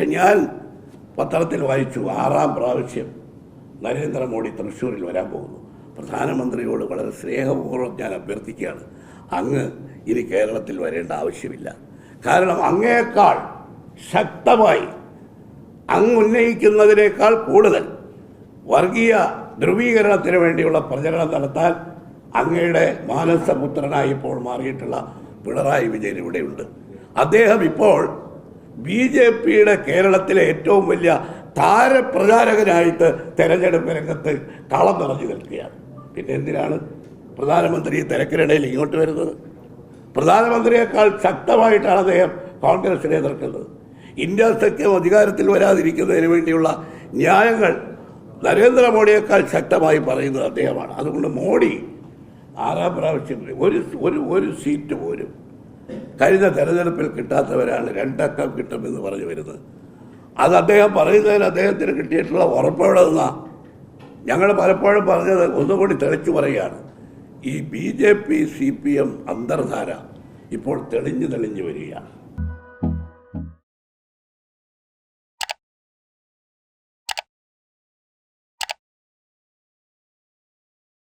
പക്ഷെ ഞാൻ പത്രത്തിൽ വായിച്ചു ആറാം പ്രാവശ്യം നരേന്ദ്രമോദി തൃശ്ശൂരിൽ വരാൻ പോകുന്നു. പ്രധാനമന്ത്രിയോട് വളരെ സ്നേഹപൂർവം ഞാൻ അഭ്യർത്ഥിക്കുകയാണ്. അങ്ങ് ഇനി കേരളത്തിൽ വരേണ്ട ആവശ്യമില്ല. കാരണം അങ്ങേക്കാൾ ശക്തമായി അങ്ങ് ഉന്നയിക്കുന്നതിനേക്കാൾ കൂടുതൽ വർഗീയ ധ്രുവീകരണത്തിന് വേണ്ടിയുള്ള പ്രചരണം നടത്താൻ അങ്ങയുടെ മാനസപുത്രനായി ഇപ്പോൾ മാറിയിട്ടുള്ള പിണറായി വിജയൻ ഇവിടെയുണ്ട്. അദ്ദേഹം ഇപ്പോൾ ബി ജെ പിയുടെ കേരളത്തിലെ ഏറ്റവും വലിയ താരപ്രചാരകനായിട്ട് തെരഞ്ഞെടുപ്പ് രംഗത്ത് കളം നിറഞ്ഞു നിൽക്കുകയാണ്. പിന്നെ എന്തിനാണ് പ്രധാനമന്ത്രി തിരക്കിനിടയിൽ ഇങ്ങോട്ട് വരുന്നത്? പ്രധാനമന്ത്രിയേക്കാൾ ശക്തമായിട്ടാണ് അദ്ദേഹം കോൺഗ്രസിനെ എതിർക്കുന്നത്. ഇന്ത്യ സഖ്യം അധികാരത്തിൽ വരാതിരിക്കുന്നതിന് വേണ്ടിയുള്ള ന്യായങ്ങൾ നരേന്ദ്രമോദിയേക്കാൾ ശക്തമായി പറയുന്നത് അദ്ദേഹമാണ്. അതുകൊണ്ട് മോഡി ആറാം പ്രാവശ്യം ഒരു ഒരു ഒരു സീറ്റ് പോലും കഴിഞ്ഞ തെരഞ്ഞെടുപ്പിൽ കിട്ടാത്തവരാണ് രണ്ടക്കം കിട്ടുമെന്ന് പറഞ്ഞു വരുന്നത്. അത് അദ്ദേഹം പറയുന്നതിന് അദ്ദേഹത്തിന് കിട്ടിയിട്ടുള്ള ഉറപ്പെവിടെ നിന്നാ? ഞങ്ങൾ പലപ്പോഴും പറഞ്ഞത് ഒന്നുകൂടി തെളിച്ചു പറയുകയാണ്. ഈ B J P C P M അന്തർധാര ഇപ്പോൾ തെളിഞ്ഞു തെളിഞ്ഞു വരികയാണ്.